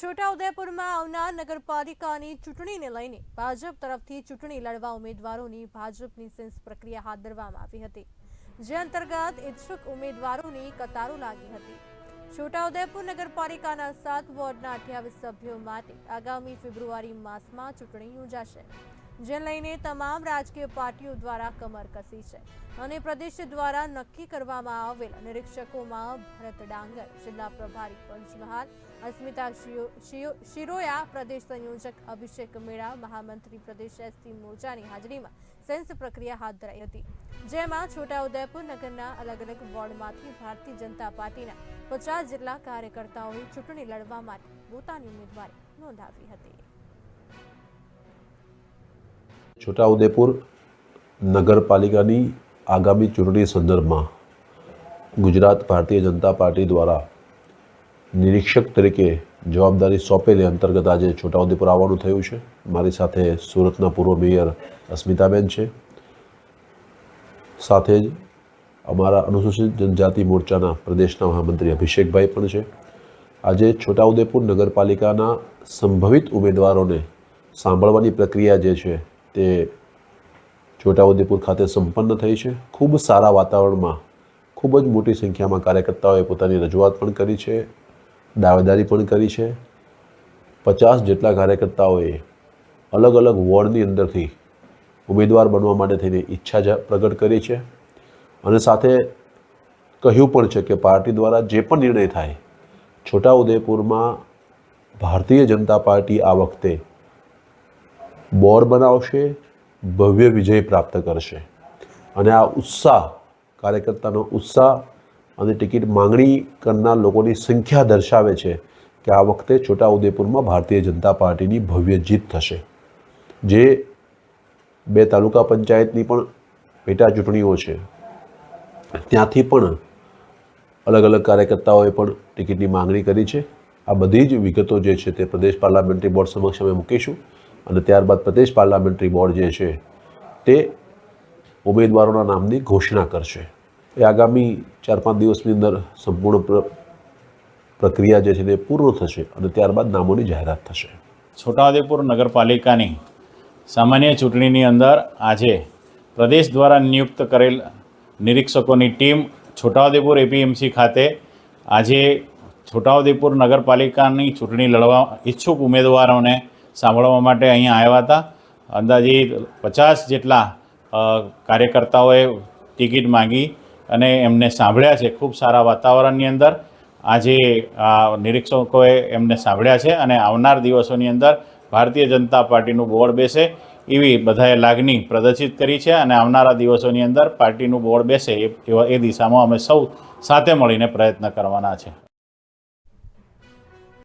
છોટાઉદેપુરમાં આવનાર નગરપાલિકાની ચૂંટણીને લઈને ભાજપ તરફથી ચૂંટણી લડવા ઉમેદવારોની ભાજપની સેન્સ પ્રક્રિયા હાથ ધરવામાં આવી હતી, જે અંતર્ગત ઈચ્છુક ઉમેદવારોની કતારો લાગી હતી. છોટાઉદેપુર નગરપાલિકાના સાત વોર્ડના અઠ્યાવીસ સભ્યો માટે આગામી ફેબ્રુઆરી માસમાં ચૂંટણી યોજાશે. જે લઈને તમામ રાજકીય પાર્ટીઓ દ્વારા કમર કસી છે અને પ્રદેશ દ્વારા નક્કી કરવામાં આવેલ નિરીક્ષકોમાં ભરત ડાંગર, જિલ્લા પ્રભારી પંચમહાલ અસ્મિતા શિરોયા પ્રદેશ સંયોજક અભિષેક મેળા, મહામંત્રી પ્રદેશ એસટી મોરચાની હાજરીમાં સેન્સ પ્રક્રિયા હાથ ધરાઈ હતી, જેમાં છોટાઉદેપુર નગરના અલગ અલગ વોર્ડમાંથી ભારતીય જનતા પાર્ટીના પચાસ જેટલા કાર્યકર્તાઓએ ચૂંટણી લડવા માટે પોતાની ઉમેદવારી નોંધાવી હતી. છોટાઉદેપુર નગરપાલિકાની આગામી ચૂંટણી સંદર્ભમાં ગુજરાત ભારતીય જનતા પાર્ટી દ્વારા નિરીક્ષક તરીકે જવાબદારી સોંપેલી અંતર્ગત આજે છોટાઉદેપુર આવવાનું થયું છે. મારી સાથે સુરતના પૂર્વ મેયર અસ્મિતાબેન છે. સાથે જ અમારા અનુસૂચિત જનજાતિ મોરચાના પ્રદેશના મહામંત્રી અભિષેકભાઈ પણ છે. આજે છોટાઉદેપુર નગરપાલિકાના સંભવિત ઉમેદવારોને સાંભળવાની પ્રક્રિયા જે છે તે છોટાઉદેપુર ખાતે સંપન્ન થઈ છે. ખૂબ સારા વાતાવરણમાં ખૂબ જ મોટી સંખ્યામાં કાર્યકર્તાઓએ પોતાની રજૂઆત પણ કરી છે, દાવેદારી પણ કરી છે. પચાસ જેટલા કાર્યકર્તાઓએ અલગ અલગ વોર્ડની અંદરથી ઉમેદવાર બનવા માટે થઈને ઈચ્છા પ્રગટ કરી છે. અને સાથે કહ્યું પણ છે કે પાર્ટી દ્વારા જે પણ નિર્ણય થાય, છોટાઉદેપુરમાં ભારતીય જનતા પાર્ટી આ વખતે બોર્ડ બનાવશે, ભવ્ય વિજય પ્રાપ્ત કરશે. અને આ ઉત્સાહ, કાર્યકર્તાનો ઉત્સાહ અને ટિકિટ માંગણી કરનાર લોકોની સંખ્યા દર્શાવે છે કે આ વખતે છોટાઉદેપુરમાં ભારતીય જનતા પાર્ટીની ભવ્ય જીત થશે. જે બે તાલુકા પંચાયતની પણ પેટા ચૂંટણીઓ છે. ત્યાંથી પણ અલગ અલગ કાર્યકર્તાઓએ પણ ટિકિટની માંગણી કરી છે. આ બધી જ વિગતો જે છે તે પ્રદેશ પાર્લામેન્ટરી બોર્ડ સમક્ષ અમે મૂકીશું. અને ત્યારબાદ પ્રદેશ પાર્લામેન્ટરી બોર્ડ જે છે, તે ઉમેદવારોના નામની ઘોષણા કરશે. એ આગામી ચાર પાંચ દિવસની અંદર સંપૂર્ણ પ્ર, પ્રક્રિયા જે છે તે પૂર્ણ થશે અને ત્યારબાદ નામોની જાહેરાત થશે. છોટાઉદેપુર નગરપાલિકાની સામાન્ય ચૂંટણીની અંદર આજે પ્રદેશ દ્વારા નિયુક્ત કરેલ નિરીક્ષકોની ટીમ છોટાઉદેપુર એપીએમસી ખાતે આજે છોટાઉદેપુર નગરપાલિકાની ચૂંટણી લડવા ઈચ્છુક ઉમેદવારોને સાંભળવા માટે અહીંયા આવ્યા હતા. અંદાજે પચાસ જેટલા કાર્યકર્તાઓએ ટિકિટ માંગી અને એમને સાંભળ્યા છે. ખૂબ સારા વાતાવરણની અંદર આજે આ નિરીક્ષકોએ એમને સાંભળ્યા છે અને આવનાર દિવસોની અંદર ભારતીય જનતા પાર્ટીનું બોર્ડ બેસે એવી બધાએ લાગણી પ્રદર્શિત કરી છે અને આવનારા દિવસોની અંદર પાર્ટીનું બોર્ડ બેસે એ દિશામાં અમે સૌ સાથે મળીને પ્રયત્ન કરવાના છે.